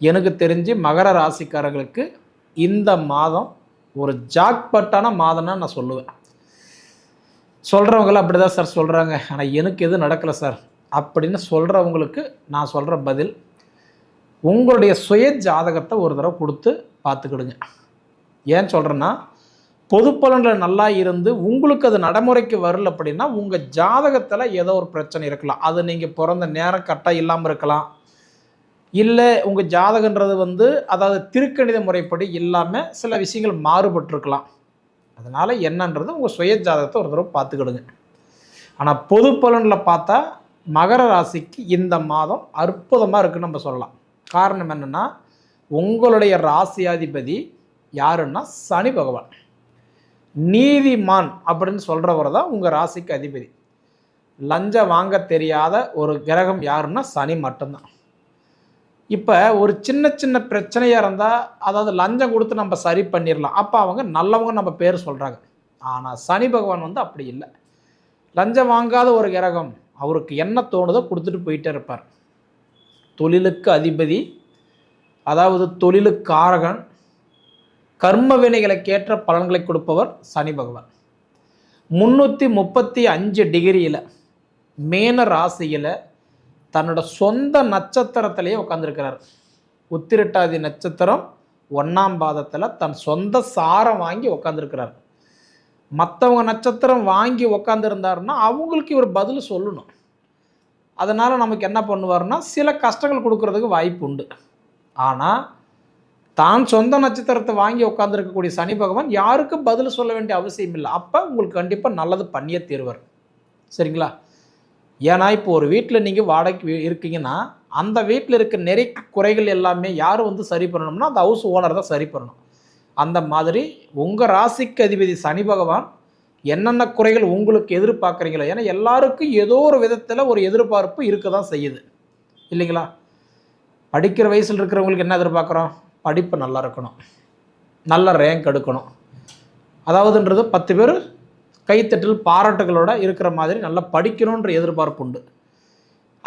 எனக்கு தெரிஞ்சு மகர ராசிக்காரர்களுக்கு இந்த மாதம் ஒரு ஜாக்பட்டான மாதம்னா நான் சொல்லுவேன். சொல்கிறவங்களாம் அப்படி தான் சார் சொல்கிறாங்க ஆனால் எனக்கு எதுவும் நடக்கலை சார். அப்படின்னு சொல்கிறவங்களுக்கு நான் சொல்கிற பதில் உங்களுடைய சுய ஜாதகத்தை ஒரு தடவை கொடுத்து பார்த்துக்கிடுங்க. ஏன் சொல்கிறேன்னா பொது பலன்கள் நல்லா இருந்து உங்களுக்கு அது நடைமுறைக்கு வரல அப்படின்னா உங்கள் ஜாதகத்தில் ஏதோ ஒரு பிரச்சனை இருக்கலாம். அது நீங்கள் பிறந்த நேரம் கரெக்டாக இல்லாமல் இருக்கலாம். இல்லை உங்கள் ஜாதகன்றது வந்து அதாவது திருக்கணித முறைப்படி இல்லாமல் சில விஷயங்கள் மாறுபட்டிருக்கலாம். அதனால் என்னன்றது உங்கள் சுய ஜாதகத்தை ஒரு தடவை பார்த்துக்கிடுங்க. ஆனால் பொது பலனில் பார்த்தா மகர ராசிக்கு இந்த மாதம் அற்புதமாக இருக்குன்னு நம்ம சொல்லலாம். காரணம் என்னென்னா உங்களுடைய ராசியாதிபதி யாருன்னா சனி பகவான். நீதிமான் அப்படின்னு சொல்கிறவர் தான் உங்கள் ராசிக்கு அதிபதி. லஞ்சம் வாங்க தெரியாத ஒரு கிரகம் யாருன்னா சனி மட்டும்தான். இப்போ ஒரு சின்ன சின்ன பிரச்சனையாக இருந்தால் அதாவது லஞ்சம் கொடுத்து நம்ம சரி பண்ணிடலாம் அப்போ அவங்க நல்லவங்க நம்ம பேர் சொல்கிறாங்க ஆனால் சனி பகவான் வந்து அப்படி இல்லை. லஞ்சம் வாங்காத ஒரு கிரகம் அவருக்கு என்ன தோணுதோ கொடுத்துட்டு போயிட்டே இருப்பார். தொழிலுக்கு அதிபதி அதாவது தொழிலுக்காரகன் கர்ம வினைகளுக்கேற்ற பலன்களை கொடுப்பவர் சனி பகவான். முந்நூற்றி முப்பத்தி அஞ்சு டிகிரியில் மேன ராசியில் தன்னோட சொந்த நட்சத்திரத்திலேயே உட்காந்துருக்கிறார் உத்திரட்டாதி நட்சத்திரம் ஒன்றாம் பாதத்தில் தன் சொந்த சாரம் வாங்கி உட்காந்துருக்கிறார் மற்றவங்க நட்சத்திரம் வாங்கி உக்காந்துருந்தாருன்னா அவங்களுக்கு இவர் பதில் சொல்லணும். அதனால் நமக்கு என்ன பண்ணுவார்னா சில கஷ்டங்கள் கொடுக்கறதுக்கு வாய்ப்பு உண்டு. ஆனால் தான் சொந்த நட்சத்திரத்தை வாங்கி உட்காந்துருக்கக்கூடிய சனி பகவான் யாருக்கும் பதில் சொல்ல வேண்டிய அவசியம் இல்லை. அப்போ உங்களுக்கு கண்டிப்பாக நல்லது பண்ணியே தீர்வார். சரிங்களா? ஏன்னா இப்போ ஒரு வீட்டில் நீங்கள் வாடகைக்கு இருக்கீங்கன்னா அந்த வீட்டில் இருக்க நிறைய குறைகள் எல்லாமே யார் வந்து சரி பண்ணணும்னா அந்த ஹவுஸ் ஓனர் தான் சரி பண்ணணும். அந்த மாதிரி உங்கள் ராசிக்கு அதிபதி சனி பகவான் என்னென்ன குறைகள் உங்களுக்கு எதிர்பார்க்குறீங்களோ ஏன்னா எல்லாருக்கும் ஏதோ ஒரு விதத்தில் ஒரு எதிர்பார்ப்பு இருக்க தான் செய்யுது. இல்லைங்களா? படிக்கிற வயசில் இருக்கிறவங்களுக்கு என்ன எதிர்பார்க்குறோம்? படிப்பு நல்லா இருக்கணும். நல்ல ரேங்க் எடுக்கணும். அதாவதுன்றது பத்து பேர் கைத்தட்டல் பாராட்டுகளோட இருக்கிற மாதிரி நல்லா படிக்கணுன்ற எதிர்பார்ப்பு உண்டு.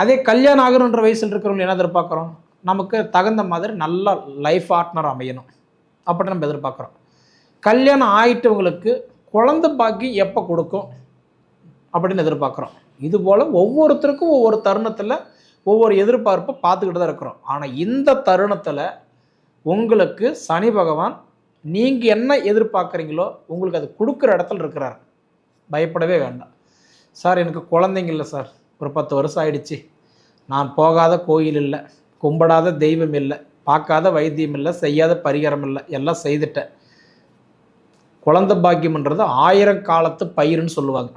அதே கல்யாணம் ஆகணுன்ற வயசில் இருக்கிறவங்க என்ன எதிர்பார்க்குறோம்? நமக்கு தகுந்த மாதிரி நல்ல லைஃப் பார்ட்னர் அமையணும். அப்படி நம்ம எதிர்பார்க்குறோம். கல்யாணம் ஆகிட்டவங்களுக்கு குழந்த பாக்கி எப்போ கொடுக்கும்? அப்படின்னு எதிர்பார்க்குறோம். இது போல் ஒவ்வொருத்தருக்கும் ஒவ்வொரு தருணத்தில் ஒவ்வொரு எதிர்பார்ப்பை பார்த்துக்கிட்டு தான் இருக்கிறோம். ஆனால் இந்த தருணத்தில் உங்களுக்கு சனி பகவான் நீங்கள் என்ன எதிர்பார்க்குறீங்களோ உங்களுக்கு அது கொடுக்குற இடத்துல இருக்கிறார். பயப்படவே வேண்டாம். சார் எனக்கு குழந்தைங்க இல்லை சார். ஒரு பத்து வருஷம் ஆயிடுச்சு. நான் போகாத கோயில் இல்லை. கும்பிடாத தெய்வம் இல்லை. பார்க்காத வைத்தியம் இல்லை. செய்யாத பரிகாரம் இல்லை. எல்லாம் செய்துட்டேன். குழந்த பாக்கியம்ன்றது ஆயிரம் காலத்து பயிருன்னு சொல்லுவாங்க.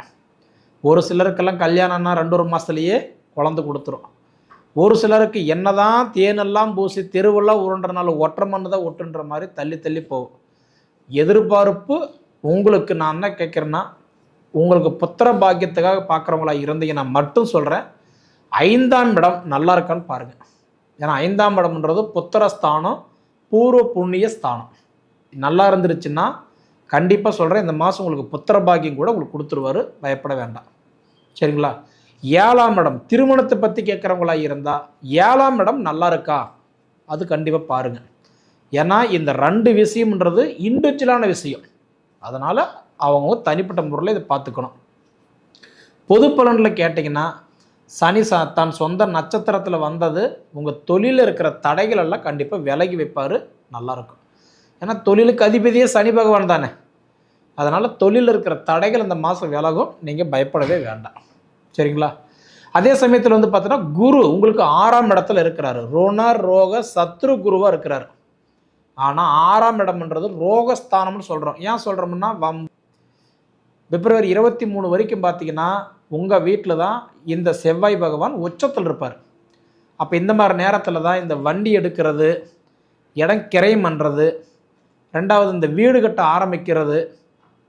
ஒரு சிலருக்கெல்லாம் கல்யாணம்னா ரெண்டு ஒரு மாதத்துலேயே குழந்த கொடுத்துரும். ஒரு சிலருக்கு என்னதான் தேனெல்லாம் பூசி தெருவெல்லாம் உருண்டனால ஒற்றை மண்ணு தான் ஒட்டுன்ற மாதிரி தள்ளி தள்ளி போகும். எதிர்பார்ப்பு உங்களுக்கு நான் என்ன கேட்குறேன்னா உங்களுக்கு புத்திர பாக்கியத்துக்காக பார்க்குறவங்களா இருந்தீங்கன்னா மட்டும் சொல்கிறேன் ஐந்தாம் இடம் நல்லா இருக்கான்னு பாருங்கள் ஏன்னா ஐந்தாம் இடம்ன்றது புத்திரஸ்தானம் பூர்வ புண்ணிய ஸ்தானம். நல்லா இருந்துருச்சுன்னா கண்டிப்பாக சொல்கிறேன் இந்த மாதம் உங்களுக்கு புத்திர பாக்கியம் கூட உங்களுக்கு கொடுத்துருவாரு. பயப்பட வேண்டாம். சரிங்களா? ஏழாம் இடம் திருமணத்தை பற்றி கேட்குறவங்களா இருந்தால் ஏழாம் இடம் நல்லா இருக்கா? அது கண்டிப்பாக பாருங்கள் ஏன்னா இந்த ரெண்டு விஷயம்ன்றது இண்டிவிஜுவலான விஷயம். அதனால் அவங்க தனிப்பட்ட முறையில் இதை பார்த்துக்கணும். பொது பலனில் கேட்டிங்கன்னா சனி ச தன் சொந்த நட்சத்திரத்தில் வந்தது உங்கள் தொழிலில் இருக்கிற தடைகள் எல்லாம் கண்டிப்பாக விலகி வைப்பார் நல்லாயிருக்கும் ஏன்னா தொழிலுக்கு அதிபதியே சனி பகவான் தானே. அதனால் தொழிலில் இருக்கிற தடைகள் இந்த மாதம் விலகும் நீங்கள் பயப்படவே வேண்டாம். சரிங்களா? அதே சமயத்தில் வந்து பார்த்தோன்னா குரு உங்களுக்கு ஆறாம் இடத்துல இருக்கிறாரு. ரோண ரோக சத்ரு குருவாக இருக்கிறாரு. ஆனால் ஆறாம் இடம்ன்றது ரோகஸ்தானம்னு சொல்கிறோம் ஏன் சொல்கிறோம்னா வம் பிப்ரவரி இருபத்தி மூணு வரைக்கும் பார்த்தீங்கன்னா உங்கள் வீட்டில் தான் இந்த செவ்வாய் பகவான் உச்சத்தில் இருப்பார். அப்போ இந்த மாதிரி நேரத்தில் தான் இந்த வண்டி எடுக்கிறது இடம் கிரையம் பண்ணுறது ரெண்டாவது இந்த வீடு கட்ட ஆரம்பிக்கிறது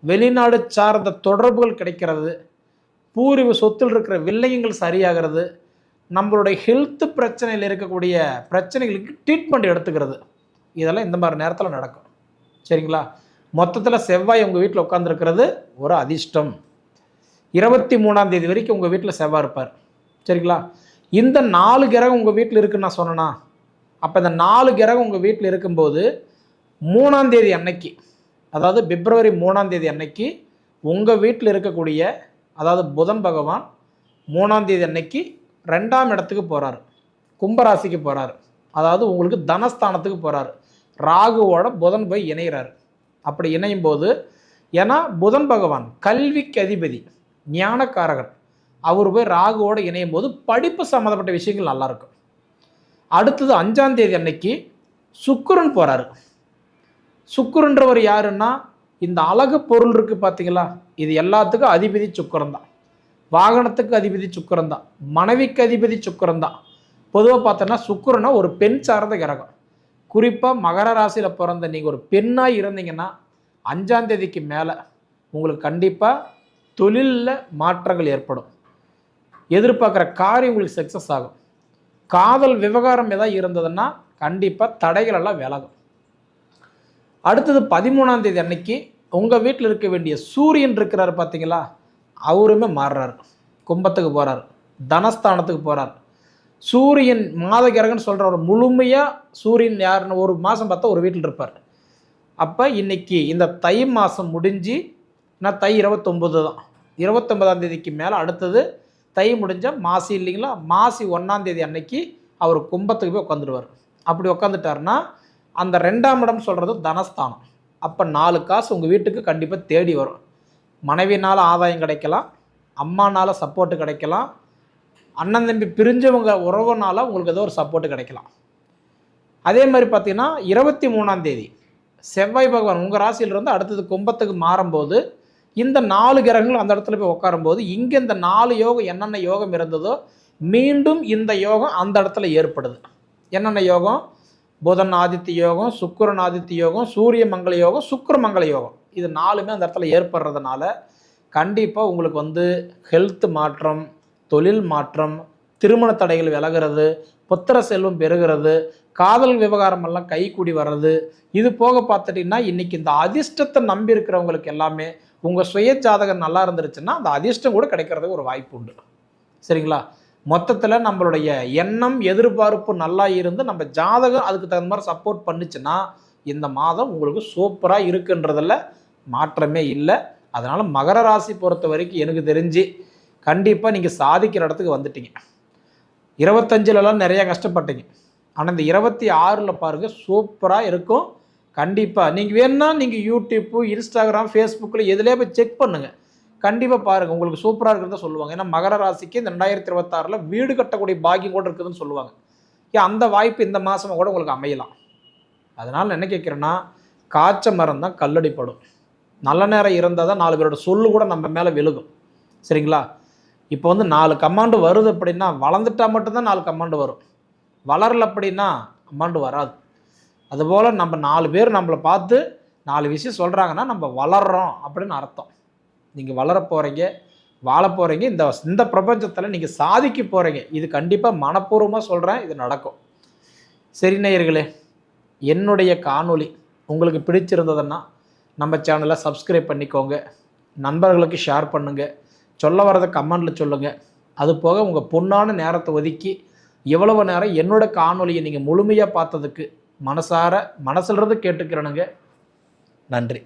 வெளிநாடு சார்ந்த தொடர்புகள் கிடைக்கிறது பூர்வ சொத்தில் இருக்கிற வில்லையங்கள் சரியாகிறது நம்மளுடைய ஹெல்த் பிரச்சனையில் இருக்கக்கூடிய பிரச்சனைகளுக்கு ட்ரீட்மெண்ட் எடுத்துக்கிறது. இதெல்லாம் இந்த மாதிரி நேரத்தில் நடக்கும். சரிங்களா? மொத்தத்தில் செவ்வாய் உங்கள் வீட்டில் உட்காந்துருக்கிறது ஒரு அதிர்ஷ்டம். இருபத்தி மூணாம் தேதி வரைக்கும் உங்கள் வீட்டில் செவ்வாய் இருப்பார். சரிங்களா? இந்த நாலு கிரகம் உங்கள் வீட்டில் இருக்குன்னு நான் சொன்னேன்னா அப்போ இந்த நாலு கிரகம் உங்கள் வீட்டில் இருக்கும்போது மூணாம் தேதி அன்னைக்கு அதாவது பிப்ரவரி மூணாம் தேதி அன்னைக்கு உங்கள் வீட்டில் இருக்கக்கூடிய அதாவது புதன் பகவான் மூணாம் தேதி அன்னைக்கு ரெண்டாம் இடத்துக்கு போகிறாரு கும்பராசிக்கு போகிறாரு அதாவது உங்களுக்கு தனஸ்தானத்துக்கு போகிறாரு ராகுவோட புதன் போய் இணைகிறாரு அப்படி இணையும் போது ஏன்னா புதன் பகவான் கல்விக்கு அதிபதி ஞானக்காரகன். அவர் போய் ராகுவோடு இணையும் போது படிப்பு சம்மந்தப்பட்ட விஷயங்கள் நல்லாயிருக்கும். அடுத்தது அஞ்சாம் தேதி அன்னைக்கு சுக்கிரன் போகிறாரு சுக்கிரன்றவர் யாருன்னா இந்த அழகு பொருள் இருக்குது பார்த்தீங்களா இது எல்லாத்துக்கும் அதிபதி சுக்கரம் தான். வாகனத்துக்கு அதிபதி சுக்கரம் தான். மனைவிக்கு அதிபதி சுக்கரம் தான். பொதுவாக பார்த்தோன்னா சுக்கிரனா ஒரு பெண் சார்ந்த கிரகம். குறிப்பாக மகர ராசியில் பிறந்த நீங்கள் ஒரு பெண்ணாக இருந்தீங்கன்னா அஞ்சாந்தேதிக்கு மேலே உங்களுக்கு கண்டிப்பாக தொழிலில் மாற்றங்கள் ஏற்படும். எதிர்பார்க்குற காரியம் உங்களுக்கு சக்ஸஸ் ஆகும். காதல் விவகாரம் ஏதாவது இருந்ததுன்னா கண்டிப்பாக தடைகளெல்லாம் விலகும். அடுத்தது பதிமூணாம் தேதி அன்னைக்கு உங்கள் வீட்டில் இருக்க வேண்டிய சூரியன் இருக்கிறாரு பார்த்தீங்களா அவருமே மாறுறாரு. கும்பத்துக்கு போகிறார் தனஸ்தானத்துக்கு போகிறார் சூரியன் மாத சொல்கிற சொல்கிறவர் முழுமையாக சூரியன் யாருன்னு ஒரு மாதம் பார்த்தா ஒரு வீட்டில் இருப்பார். அப்போ இன்றைக்கி இந்த தை மாதம் முடிஞ்சு நான் தை இருபத்தொம்பது தான். இருபத்தொம்பதாம் தேதிக்கு மேலே அடுத்தது தை முடிஞ்சால் மாசி இல்லைங்களா? மாசி ஒன்றாம் தேதி அன்னைக்கு அவர் கும்பத்துக்கு போய் உட்காந்துடுவார் அப்படி உட்காந்துட்டாருன்னா அந்த ரெண்டாம் இடம் சொல்கிறது தனஸ்தானம். அப்போ நாலு காசு உங்கள் வீட்டுக்கு கண்டிப்பாக தேடி வரும். மனைவினால் ஆதாயம் கிடைக்கலாம் அம்மானால் சப்போர்ட்டு கிடைக்கலாம் அண்ணன் தம்பி பிரிஞ்சவங்க உறவுனால உங்களுக்கு ஏதோ ஒரு சப்போர்ட்டு கிடைக்கலாம். அதே மாதிரி பார்த்தீங்கன்னா இருபத்தி மூணாம் தேதி செவ்வாய் பகவான் உங்கள் ராசியிலிருந்து அடுத்தது கும்பத்துக்கு மாறும்போது இந்த நாலு கிரகங்கள் அந்த இடத்துல போய் உட்காரும்போது இங்கே இந்த நாலு யோகம் என்னென்ன யோகம் இருந்ததோ மீண்டும் இந்த யோகம் அந்த இடத்துல ஏற்படுது. என்னென்ன யோகம்? புதன் ஆதித்ய யோகம் சுக்கரன் ஆதித்ய யோகம் சூரிய மங்கள யோகம் சுக்கர மங்கள யோகம். இது நாலுமே அந்த இடத்துல ஏற்படுறதுனால கண்டிப்பாக உங்களுக்கு வந்து ஹெல்த் மாற்றம் தொழில் மாற்றம் திருமண தடைகள் விலகிறது புத்திர செல்வம் பெறுகிறது காதல் விவகாரமெல்லாம் கைகூடி கைக்கூடி வர்றது இது போக பார்த்துட்டிங்கன்னா இன்னைக்கு இந்த அதிர்ஷ்டத்தை நம்பி இருக்கிறவங்களுக்கு எல்லாமே உங்கள் சுய ஜாதகம் நல்லா இருந்துருச்சுன்னா அந்த அதிர்ஷ்டம் கூட கிடைக்கிறதுக்கு ஒரு வாய்ப்பு உண்டு. சரிங்களா? மொத்தத்தில் நம்மளுடைய எண்ணம் எதிர்பார்ப்பு நல்லா இருந்து நம்ம ஜாதகம் அதுக்கு தகுந்த மாதிரி சப்போர்ட் பண்ணுச்சுன்னா இந்த மாதம் உங்களுக்கு சூப்பராக இருக்குன்றதில் மாற்றமே இல்லை. அதனால் மகர ராசி பொறுத்த வரைக்கும் எனக்கு தெரிஞ்சு கண்டிப்பாக நீங்கள் சாதிக்கிற இடத்துக்கு வந்துட்டீங்க. இருபத்தஞ்சிலலாம் நிறையா கஷ்டப்பட்டீங்க. ஆனால் இந்த இருபத்தி ஆறில் பாருங்கள் சூப்பராக இருக்கும். கண்டிப்பாக நீங்கள் வேணுன்னா நீங்கள் யூடியூப்பு இன்ஸ்டாகிராம் ஃபேஸ்புக்கில் எதுலேயே போய் செக் பண்ணுங்கள் கண்டிப்பாக பாருங்கள் உங்களுக்கு சூப்பராக இருக்கிறத சொல்லுவாங்க. ஏன்னா மகர ராசிக்கு இந்த ரெண்டாயிரத்தி இருபத்தாறில் வீடு கட்டக்கூடிய பாக்கியம் கூட இருக்குதுன்னு சொல்லுவாங்க. ஏன் அந்த வாய்ப்பு இந்த மாதமாக கூட உங்களுக்கு அமையலாம். அதனால் என்ன கேட்குறேன்னா காய்ச்ச மரம் தான் கல்லடிப்படும் நல்ல நேரம் இருந்தால் தான் நாலு பேரோட சொல்லு கூட நம்ம மேலே விழுகும். சரிங்களா? இப்போ வந்து நாலு கமாண்டு வருது அப்படின்னா வளர்ந்துட்டா மட்டும்தான் நாலு கமாண்டு வரும். வளரல அப்படின்னா கமாண்டு வராது. அதுபோல் நம்ம நாலு பேர் நம்மளை பார்த்து நாலு விஷயம் சொல்கிறாங்கன்னா நம்ம வளர்கிறோம் அப்படின்னு அர்த்தம். நீங்கள் வளர போகிறீங்க வாழ போகிறீங்க இந்த இந்த பிரபஞ்சத்தில் நீங்கள் சாதிக்க போகிறீங்க இது கண்டிப்பாக மனப்பூர்வமாக சொல்கிறேன் இது நடக்கும். சரி நேயர்களே என்னுடைய காணொளி உங்களுக்கு பிடிச்சிருந்ததுன்னா நம்ம சேனலை சப்ஸ்கிரைப் பண்ணிக்கோங்க. நண்பர்களுக்கு ஷேர் பண்ணுங்கள் சொல்ல வரதை கமெண்டில் சொல்லுங்கள் அது போக உங்கள் பொண்ணான நேரத்தை ஒதுக்கி எவ்வளவு நேரம் என்னோட காணொலியை நீங்கள் முழுமையாக பார்த்ததுக்கு மனசார மனசுலேருந்து கேட்டுக்கிறனுங்க. நன்றி.